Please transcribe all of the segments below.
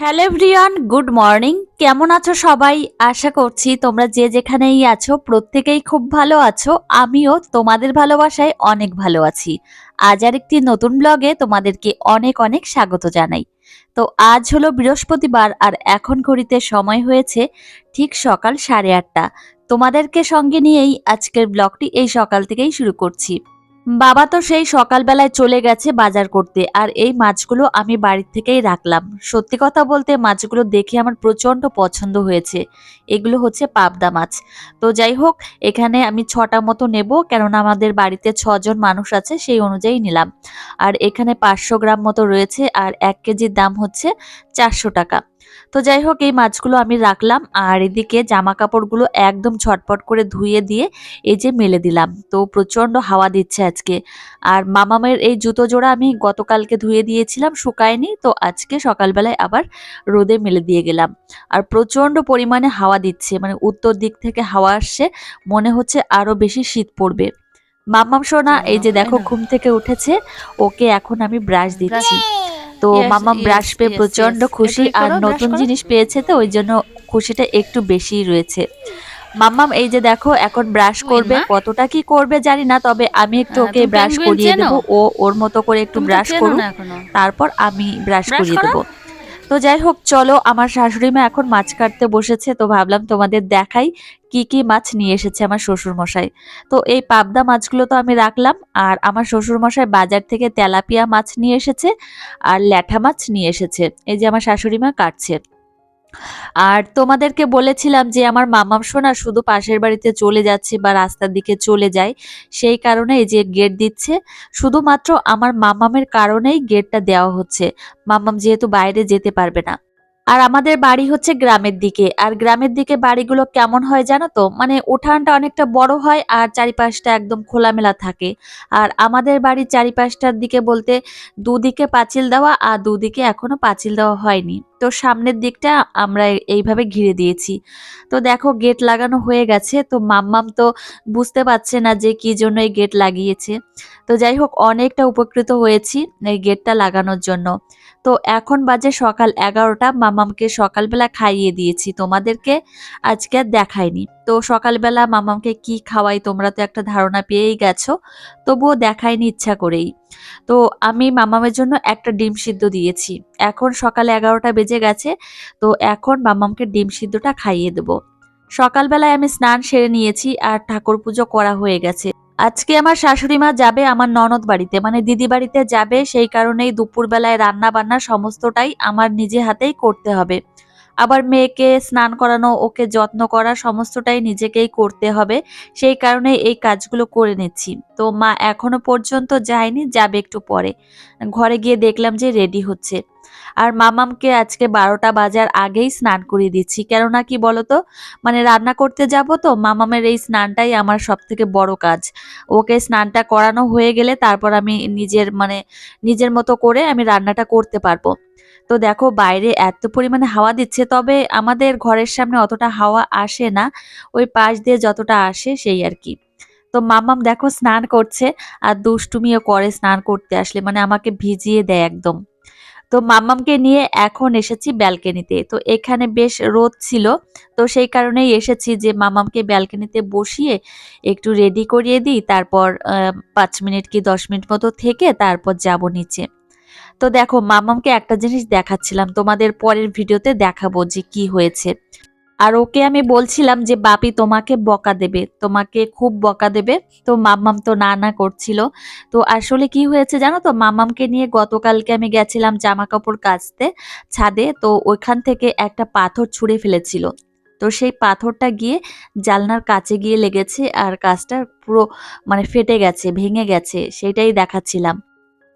Hello everyone, good morning. কেমন আছো সবাই? আশা করছি তোমরা যে যেখানেই আছো, প্রত্যেকেই খুব ভালো আছো। আমিও তোমাদের ভালোবাসায় অনেক ভালো আছি। আজ আর একটি নতুন ব্লগে তোমাদেরকে অনেক অনেক স্বাগত জানাই। তো আজ হলো বৃহস্পতিবার আর এখন ঘড়িতে সময় হয়েছে ঠিক সকাল সাড়ে আটটা। তোমাদেরকে সঙ্গে নিয়েই আজকের ব্লগটি এই সকাল থেকেই শুরু করছি। বাবা তো সেই সকালবেলায় চলে গেছে বাজার করতে, আর এই মাছগুলো আমি বাড়ির থেকেই রাখলাম। সত্যি কথা বলতে মাছগুলো দেখে আমার প্রচণ্ড পছন্দ হয়েছে। এগুলো হচ্ছে পাবদা মাছ। তো যাই হোক, এখানে আমি ছটা মতো নেব, কেননা আমাদের বাড়িতে ছজন মানুষ আছে, সেই অনুযায়ী নিলাম। আর এখানে পাঁচশো গ্রাম মতো রয়েছে, আর এক কেজির দাম হচ্ছে চারশো টাকা। তো যাই হোক এই মাছগুলো আমি রাখলাম আর এদিকে জামা কাপড়গুলো একদম ছটপট করে ধুয়ে দিয়ে এই যে মেলে দিলাম। তো প্রচণ্ড হাওয়া দিচ্ছে আজকে। আর মামামের এই জুতো জোড়া আমি গতকালকে ধুয়ে দিয়েছিলাম শুকায়নি তো আজকে সকালবেলায় আবার রোদে মেলে দিয়ে গেলাম। আর প্রচণ্ড পরিমাণে হাওয়া দিচ্ছে মানে উত্তর দিক থেকে হাওয়া আসছে মনে হচ্ছে আরও বেশি শীত পড়বে। মাম্মাম সোনা এই যে দেখো ঘুম থেকে উঠেছে ওকে এখন আমি ব্রাশ দিচ্ছি। তো মামা মাম্মাম ব্রাশ পেয়ে প্রচণ্ড খুশি আর নতুন জিনিস পেয়েছে তো ওই জন্য খুশিটা একটু বেশি রয়েছে। মাম্মাম এই যে দেখো এখন ব্রাশ করবে কতটা কি করবে জানি না তবে আমি একটু হ্যাঁ, ওকে ব্রাশ করিয়ে দেবো ও ওর মতো করে একটু ব্রাশ করুক। তারপর আমি ব্রাশ করিয়ে দেবো। তো যাই হোক, চলো, আমার শাশুড়ি মা এখন মাছ কাটতে বসেছে, তো ভাবলাম তোমাদের দেখাই কি কি মাছ নিয়ে এসেছে আমার শ্বশুর মশাই তো এই পাবদা মাছগুলো তো আমি রাখলাম, আর আমার শ্বশুর মশাই বাজার থেকে তেলাপিয়া মাছ নিয়ে এসেছে, আর ল্যাঠা মাছ নিয়ে এসেছে, এই যে আমার শাশুড়ি মা কাটছে। আর তোমাদেরকে বলেছিলাম যে আমার মামাম সোনা শুধু পাশের বাড়িতে চলে যাচ্ছে বা রাস্তার দিকে চলে যায়, সেই কারণে এই যে গেট দিচ্ছে। শুধুমাত্র আমার মামামের কারণেই গেটটা দেওয়া হচ্ছে। মামাম যেহেতু বাইরে যেতে পারবে না। আর আমাদের বাড়ি হচ্ছে গ্রামের দিকে। আর গ্রামের দিকে বাড়িগুলো কেমন হয় জানো তো? মানে উঠানটা অনেকটা বড় হয় আর চারিপাশটা একদম খোলামেলা থাকে। আর আমাদের বাড়ির চারিপাশটার দিকে বলতে দুদিকে পাঁচিল দেওয়া আর দুদিকে এখনও পাঁচিল দেওয়া হয়নি। তো সামনের দিকটা আমরা এইভাবে ঘিরে দিয়েছি। তো দেখো গেট লাগানো হয়ে গেছে। তো মাম্মাম তো বুঝতে পারছে না যে কি জন্য এই গেট লাগিয়েছে। তো যাই হোক, অনেকটা উপকৃত হয়েছি এই গেটটা লাগানোর জন্য। তো এখন বাজে সকাল এগারোটা। মাম্মামকে সকালবেলা খাইয়ে দিয়েছি। তোমাদেরকে আজকে আর দেখাইনি। তো সকালবেলা মামামকে কি খাওয়াই তোমরা তো একটা ধারণা পেয়েই গেছো, তবুও দেখাইনি ইচ্ছা করেই। তো আমি মামামের জন্য একটা ডিম সিদ্ধ দিয়েছি। এখন সকালে এগারোটা বেজে গেছে, তো এখন মামামকে ডিম সিদ্ধটা খাইয়ে দেবো। সকালবেলায় আমি স্নান সেরে নিয়েছি আর ঠাকুর পুজো করা হয়ে গেছে। আজকে আমার শাশুড়ি মা যাবে আমার ননদ বাড়িতে মানে দিদি বাড়িতে যাবে, সেই কারণেই দুপুরবেলায় রান্না বান্না সমস্তটাই আমার নিজে হাতেই করতে হবে। আবার মেয়েকে স্নান করানো, ওকে যত্ন করা, সমস্তটাই নিজেকেই করতে হবে। সেই কারণে এই কাজগুলো করে নিচ্ছি। তো মা এখনও পর্যন্ত যায়নি, যাবে একটু পরে। ঘরে গিয়ে দেখলাম যে রেডি হচ্ছে। আর মামামকে আজকে বারোটা বাজার আগেই স্নান করিয়ে দিচ্ছি। কেননা কি বলতো? মানে রান্না করতে যাব তো, মামামের এই স্নানটাই আমার সব থেকে বড় কাজ। ওকে স্নানটা করানো হয়ে গেলে তারপর আমি নিজের মানে নিজের মতো করে আমি রান্নাটা করতে পারব। তো দেখো বাইরে এত পরিমাণে হাওয়া দিচ্ছে, তবে আমাদের ঘরের সামনে অতটা হাওয়া আসে না। ওই পাশ দিয়ে যতটা আসে সেই আর কি। তো মামাম দেখো স্নান করছে আর দুষ্টুমিও করে স্নান করতে আসলে মানে আমাকে ভিজিয়ে দেয় একদম। তো মাম্মামকে নিয়ে এখন এসেছি ব্যালকনিতে। তো এখানে বেশ রোদ ছিল, তো সেই কারণেই এসেছি যে মামামকে ব্যালকনিতে বসিয়ে একটু রেডি করিয়ে দিই, তারপর পাঁচ মিনিট কি দশ মিনিট মতো থেকে তারপর যাব নিচে। তো দেখো, মামামকে একটা জিনিস দেখাচ্ছিলাম, তোমাদের পরের ভিডিওতে দেখাবো যে কি হয়েছে। আর ওকে আমি বলছিলাম যে, বাপি তোমাকে বকা দেবে, তোমাকে খুব বকা দেবে। তো মাম্মাম তো না না করছিল। তো আসলে কি হয়েছে জানো তো, মামামকে নিয়ে গতকালকে আমি গেছিলাম জামা কাপড় কাচতে ছাদে, তো ওইখান থেকে একটা পাথর ছুঁড়ে ফেলেছিল। তো সেই পাথরটা গিয়ে জালনার কাছে গিয়ে লেগেছে আর কাজটা পুরো মানে ফেটে গেছে, ভেঙে গেছে সেটাই দেখাচ্ছিলাম।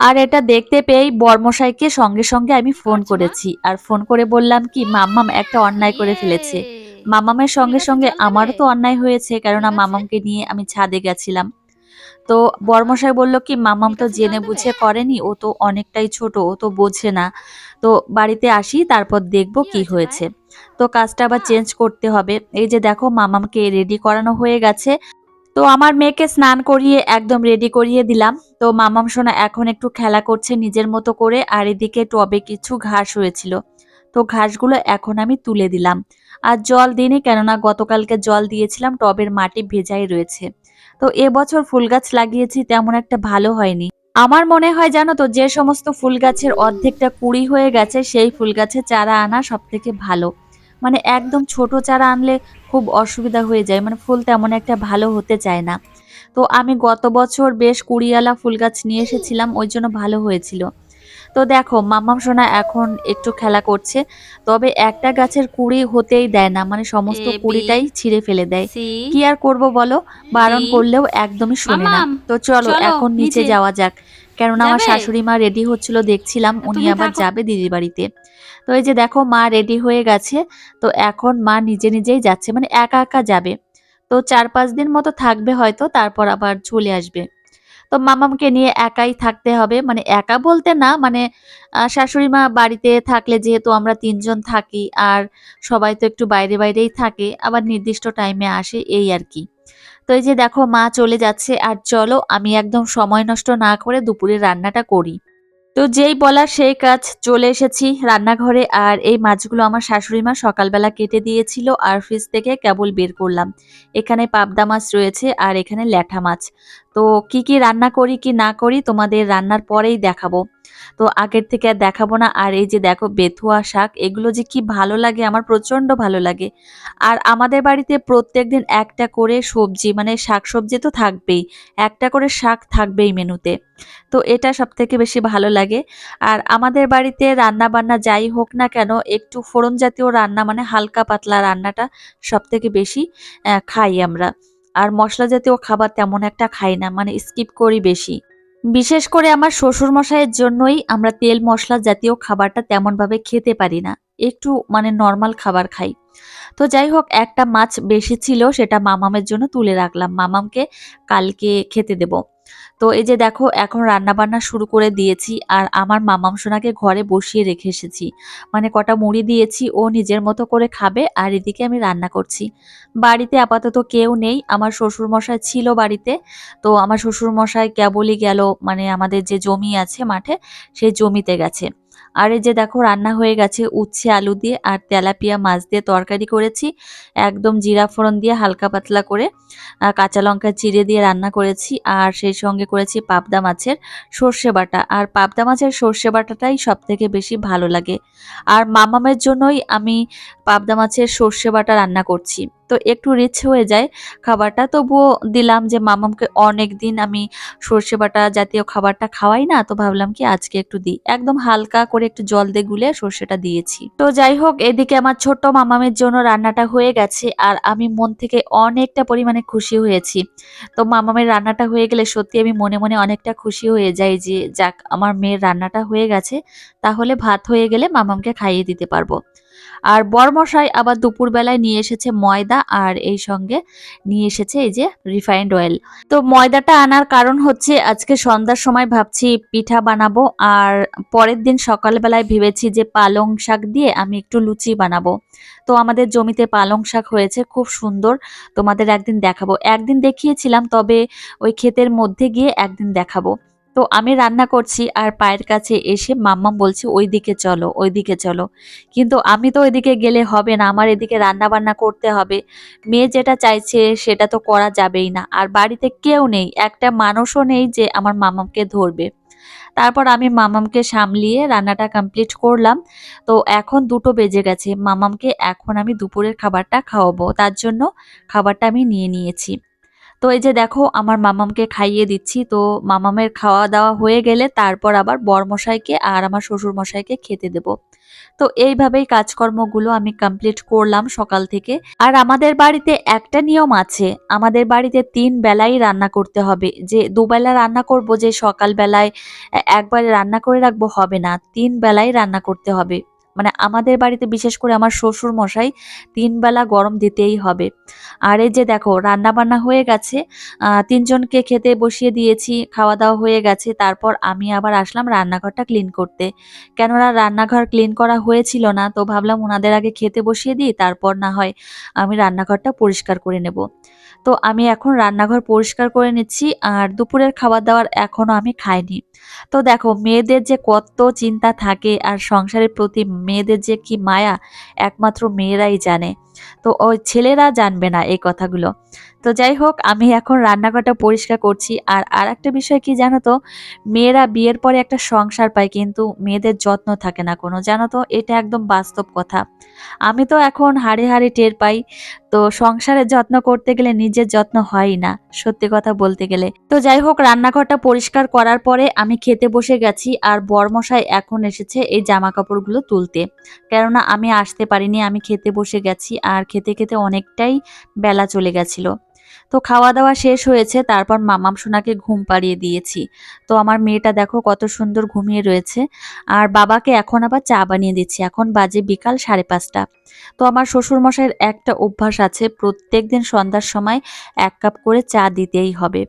আর এটা দেখতে পেয়েই বর্মশাইকে সঙ্গে সঙ্গে আমি ফোন আচ্ছা, করেছি। আর ফোন করে বললাম কি মাম্মাম একটা অন্যায় করে ফেলেছে। ইয়ে। মামামের সঙ্গে সঙ্গে আমারও তো অন্যায় হয়েছে কেননা মামামকে নিয়ে আমি ছাদে গেছিলাম। তো বর্মশাই বলল কি মামাম তো জেনে বুঝে করেনি ও তো অনেকটাই ছোট ও তো বোঝে না। তো বাড়িতে আসি তারপর দেখব কি হয়েছে হয়েছে। তো কাজটা আবার চেঞ্জ করতে হবে। এই যে দেখো মামামকে রেডি করানো হয়ে গেছে। তো আমার মেয়েকে স্নান করিয়ে একদম রেডি করিয়ে দিলাম। তো মামাম সোনা এখন একটু খেলা করছে নিজের মতো করে, আর এদিকে টবে কিছু ঘাস হয়েছিল। তো ঘাসগুলো এখন আমি তুলে দিলাম। আর জল দিইনি, কেননা গতকালকে জল দিয়েছিলাম, টবের মাটি ভেজাই রয়েছে। তো এবছর ফুল গাছ লাগিয়েছি, তেমন একটা ভালো হয়নি। আমার মনে হয় জানো তো, যে সমস্ত ফুল গাছের অর্ধেকটা কুড়ি হয়ে গেছে, সেই ফুল গাছের চারা আনা সব থেকে ভালো। মানে একদম ছোট চারা আনলে খুব অসুবিধা হয়ে যায়। মানে ফুল তেমন একটা ভালো হতে চায় না। তো আমি গত বছর বেশ কুড়িয়ালা ফুল গাছ নিয়ে এসেছিলাম ওই জন্য ভালো হয়েছিল। তো দেখো মাম্মাম সোনা এখন একটু খেলা করছে তবে একটা গাছের কুড়ি হতেই দেয় না। মানে সমস্ত কুড়িটাই ছিঁড়ে ফেলে দেয়। কি আর করব বলো? বারণ করলেও একদমই শোনে না। তো চলো এখন নিচে নিচে। যাওয়া যাক। কেননা আমার শাশুড়ি মা রেডি হচ্ছিল দেখছিলাম উনি আবার যাবে দিদির বাড়িতে। তো এই যে দেখো মা রেডি হয়ে গেছে, তো এখন মা নিজে নিজেই যাচ্ছে মানে একা একা যাবে। তো চার পাঁচ দিন মতো থাকবে হয়তো, তারপর আবার চলে আসবে। তো মামামকে নিয়ে একাই থাকতে হবে মানে একা বলতে না মানে শাশুড়ি মা বাড়িতে থাকলে যেহেতু আমরা তিনজন থাকি, আর সবাই তো একটু বাইরে বাইরেই থাকে, আবার নির্দিষ্ট টাইমে আসে, এই আর কি। তো এই যে দেখো মা চলে যাচ্ছে, আর চলো আমি একদম সময় নষ্ট না করে দুপুরে রান্নাটা করি। তো যেই বলার সেই কাজ চলে এসেছি রান্নাঘরে আর এই মাছগুলো আমার শাশুড়ি মা সকালবেলা কেটে দিয়েছিল আর ফ্রিজ থেকে কেবল বের করলাম। এখানে পাবদা মাছ রয়েছে আর এখানে ল্যাঠা মাছ। তো কি কি রান্না করি, কি না করি তোমাদের রান্নার পরেই দেখাবো। তো আগের থেকে আর দেখাবো না। আর এই যে দেখো বেথুয়া শাক, এগুলো যে কি ভালো লাগে, আমার প্রচণ্ড ভালো লাগে। আর আমাদের বাড়িতে প্রত্যেক দিন একটা করে সবজি মানে শাক সবজি তো থাকবেই, একটা করে শাক থাকবেই মেনুতে। তো এটা সব থেকে বেশি ভালো লাগে। আর আমাদের বাড়িতে রান্না বান্না যাই হোক না কেন, একটু ফোড়ন জাতীয় রান্না মানে হালকা পাতলা রান্নাটা সব থেকে বেশি খাই আমরা। আর মশলা জাতীয় খাবার তেমন একটা খাই না মানে স্কিপ করি বেশি। বিশেষ করে আমার শ্বশুর মশাইয়ের জন্যই আমরা তেল মশলা জাতীয় খাবারটা তেমনভাবে খেতে পারি না, একটু মানে নর্মাল খাবার খাই। তো যাই হোক, একটা মাছ বেশি ছিল, সেটা মামামের জন্য তুলে রাখলাম, মামামকে কালকে খেতে দেব। তো এই যে দেখো, এখন রান্না বান্না শুরু করে দিয়েছি আর আমার মামাম সোনাকে ঘরে বসিয়ে রেখে এসেছি। মানে কটা মুড়ি দিয়েছি, ও নিজের মতো করে খাবে আর এদিকে আমি রান্না করছি। বাড়িতে আপাতত কেউ নেই, আমার শ্বশুর মশাই ছিল বাড়িতে। তো আমার শ্বশুর মশাই কেবলই গেল মানে আমাদের যে জমি আছে মাঠে, সেই জমিতে গেছে। আর এই যে দেখো রান্না হয়ে গেছে, উচ্ছে, আলু দিয়ে আর তেলাপিয়া মাছ দিয়ে তরকারি করেছি। একদম জিরা ফোড়ন দিয়ে হালকা পাতলা করে কাঁচা লঙ্কা চিড়ে দিয়ে রান্না করেছি আর সেই সঙ্গে করেছি পাবদা মাছের সর্ষে বাটা। আর পাবদা মাছের সর্ষে বাটাটাই সব থেকে বেশি ভালো লাগে। আর মামামের জন্যই আমি পাবদা মাছের সর্ষে বাটা রান্না করছি। তো একটু রিচ হয়ে যায় খাবারটা। তবুও দিলাম যে, মামামকে অনেক দিন আমি সর্ষে বাটা জাতীয় খাবারটা খাওয়াই না, তো ভাবলাম কি আজকে একটু দিই। একদম হালকা করে একটু জল দিয়ে গুলে সর্ষেটা দিয়েছি। তো যাই হোক, এদিকে আমার ছোট্ট মামামের জন্য রান্নাটা হয়ে গেছে আর আমি মন থেকে অনেকটা পরিমাণে খুশি হয়েছি। তো মামামের রান্নাটা হয়ে গেলে সত্যি আমি মনে মনে অনেকটা খুশি হয়ে যাই যে, যাক, আমার মেয়ের রান্নাটা হয়ে গেছে, তাহলে ভাত হয়ে গেলে মামামকে খাইয়ে দিতে পারব। আর বরমশাই আবার দুপুরবেলায় নিয়ে এসেছে ময়দা আর এই সঙ্গে নিয়ে এসেছে এই যে রিফাইন্ড অয়েল তো ময়দাটা আনার কারণ হচ্ছে আজকে সন্ধ্যার সময় ভাবছি পিঠা বানাবো আর পরের দিন সকালবেলায় ভেবেছি যে পালং শাক দিয়ে আমি একটু লুচি বানাবো। তো আমাদের জমিতে পালং শাক হয়েছে, খুব সুন্দর। তোমাদের একদিন দেখাবো। একদিন দেখিয়েছিলাম, তবে ওই ক্ষেতের মধ্যে গিয়ে একদিন দেখাবো। তো আমি রান্না করছি আর পায়ের কাছে এসে মাম্মা বলছে ওই দিকে চলো ওই দিকে চলো। কিন্তু আমি তো ওইদিকে গেলে হবে না, আমার এদিকে রান্না বান্না করতে হবে। মেয়ে যেটা চাইছে সেটা তো করা যাবেই না, আর বাড়িতে কেউ নেই, একটা মানুষও নেই যে আমার মামামকে ধরবে। তারপর আমি মামামকে সামলিয়ে রান্নাটা কমপ্লিট করলাম। তো এখন দুটো বেজে গেছে মামামকে এখন আমি দুপুরের খাবারটা খাওয়াবো, তার জন্য খাবারটা আমি নিয়ে নিয়েছি। তো এই যে দেখো, আমার মামামকে খাইয়ে দিচ্ছি। তো মামামের খাওয়া দাওয়া হয়ে গেলে তারপর আবার বরমশাইকে আর আমার শ্বশুর মশাইকে খেতে দেব। তো এইভাবেই কাজকর্মগুলো আমি কমপ্লিট করলাম সকাল থেকে। আর আমাদের বাড়িতে একটা নিয়ম আছে, আমাদের বাড়িতে তিন বেলাই রান্না করতে হবে। যে দুবেলা রান্না করব, যে সকাল বেলায় একবারে রান্না করে রাখব, হবে না। তিন বেলাই রান্না করতে হবে। মানে আমাদের বাড়িতে বিশেষ করে আমার শ্বশুর মশাই তিন বেলা গরম দিতেই হবে। আর এই যে দেখো রান্না বান্না হয়ে গেছে। তিনজনকে খেতে বসিয়ে দিয়েছি খাওয়া দাওয়া হয়ে গেছে। তারপর আমি আবার আসলাম রান্নাঘরটা ক্লিন করতে। কেননা রান্নাঘর ক্লিন করা হয়েছিল না, তো ভাবলাম ওনাদের আগে খেতে বসিয়ে দিই, তারপর না হয় আমি রান্নাঘরটা পরিষ্কার করে নেব। তো আমি এখন রান্নাঘর পরিষ্কার করে নিচ্ছি আর দুপুরের খাবার দাবার এখনও আমি খাইনি। তো দেখো, মেয়েদের যে কত চিন্তা থাকে আর সংসারের প্রতি মেয়েদের যে কি মায়া, একমাত্র মেয়েরাই জানে। তো ওই ছেলেরা জানবে না এই কথাগুলো। তো যাই হোক, আমি এখন রান্নাঘরটা পরিষ্কার করছি। আর আর একটা বিষয় কি জানো তো? মেয়েরা বিয়ের পরে একটা সংসার পায়, কিন্তু মেয়েদের যত্ন থাকে না কোনো। জানো তো? এটা একদম বাস্তব কথা। আমি তো এখন হাড়ে হাড়ে টের পাই। তো সংসারের যত্ন করতে গেলে নিজের যত্ন হয়ই না, সত্যি কথা বলতে গেলে। তো যাই হোক, রান্নাঘরটা পরিষ্কার করার পরে আমি খেতে বসে গেছি, আর বরমশাই এখন এসেছে এই জামা কাপড়গুলো তুলতে। কেননা আমি আসতে পারিনি, আমি খেতে বসে গেছি, আর খেতে খেতে অনেকটাই বেলা চলে গেছিল। তো খাওয়া দাওয়া শেষ হয়েছে, তারপর মামাম সোনাকে ঘুম পাড়িয়ে দিয়েছি। তো আমার মেয়েটা দেখো কত সুন্দর ঘুমিয়ে রয়েছে। আর বাবাকে এখন আবার চা বানিয়ে দিচ্ছি। এখন বাজে বিকাল সাড়ে পাঁচটা। তো আমার শ্বশুরমশাইয়ের একটা অভ্যাস আছে প্রত্যেক দিন সন্ধ্যার সময় এক কাপ করে চা দিতেই হবে।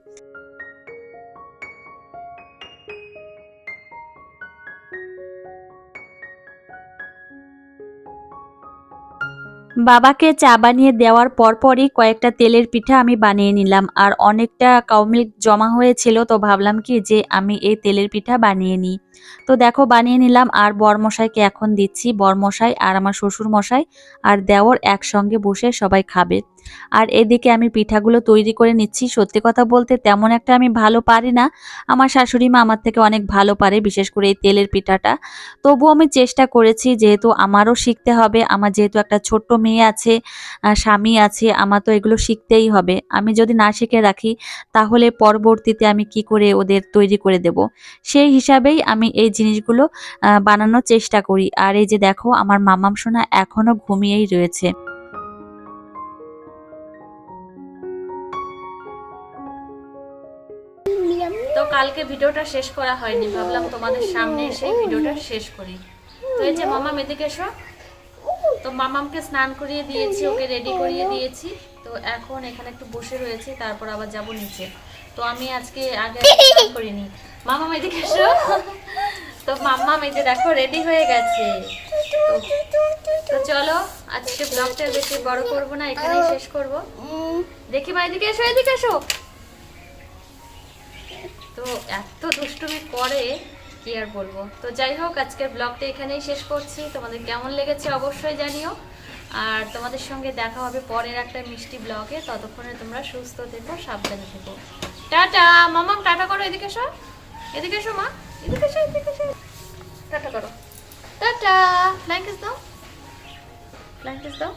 বাবাকে চা বানিয়ে দেওয়ার পরপরই কয়েকটা তেলের পিঠা আমি বানিয়ে নিলাম। আর অনেকটা কাউমিল্ক জমা হয়েছিল, তো ভাবলাম কি যে আমি এই তেলের পিঠা বানিয়ে নিই। তো দেখো, বানিয়ে নিলাম। আর বরমশাইকে এখন দিচ্ছি। বরমশাই আর আমার শ্বশুর মশাই আর দেওর একসঙ্গে বসে সবাই খাবে। আর এদিকে আমি পিঠাগুলো তৈরি করে নিচ্ছি। সত্যি কথা বলতে তেমন একটা আমি ভালো পারি না। আমার শাশুড়ি মা আমার থেকে অনেক ভালো পারে, বিশেষ করে এই তেলের পিঠাটা। তবুও আমি চেষ্টা করেছি, যেহেতু আমারও শিখতে হবে। আমার যেহেতু একটা ছোট্ট মেয়ে আছে স্বামী আছে, আমার তো এগুলো শিখতেই হবে। আমি যদি না শিখে রাখি, তাহলে পরবর্তীতে আমি কি করে ওদের তৈরি করে দেব? সেই হিসাবেই আমি এই জিনিসগুলো বানানোর চেষ্টা করি। আর এই যে দেখো, আমার মামাম সোনা এখনও ঘুমিয়েই রয়েছে। তো কালকে ভিডিওটা শেষ করা হয়নি, ভাবলাম তোমাদের সামনে এসে ভিডিওটা শেষ করি। তো এই যে মামাম, এদিকে এসো। তো মামামকে স্নান করিয়ে দিয়েছি, ওকে রেডি করিয়ে দিয়েছি। তো এখন এখানে একটু বসে রয়েছে, তারপর আবার যাব নিচে। তো আমি আজকে আগে করিনি। মামাম এদিকে এসো। তো মাম্মাম এই দেখো রেডি হয়ে গেছে। তো- তো চলো, আজকে ব্লগটা বেশি বড় করব না, এখানেই শেষ করব। দেখি মা এদিকে এসো এদিকে এসো। তো এত দুষ্টুমি করে, কি আর বলব? তো যাই হোক, আজকের ব্লগটা এখানেই শেষ করছি। তোমাদের কেমন লেগেছে অবশ্যই জানিও। আর তোমাদের সঙ্গে দেখা হবে পরের একটা মিষ্টি ব্লগে ততক্ষণে তোমরা সুস্থ থেকো, সাবধানে থেকো। টাটা মামাম টাটা করো, এদিকে এসো। এদিকে এসো, মা। এদিকে এসো এদিকে এসো। টাটা করো। টাটা। ফ্ল্যাঙ্কিস দাও। ফ্ল্যাঙ্কিস দাও।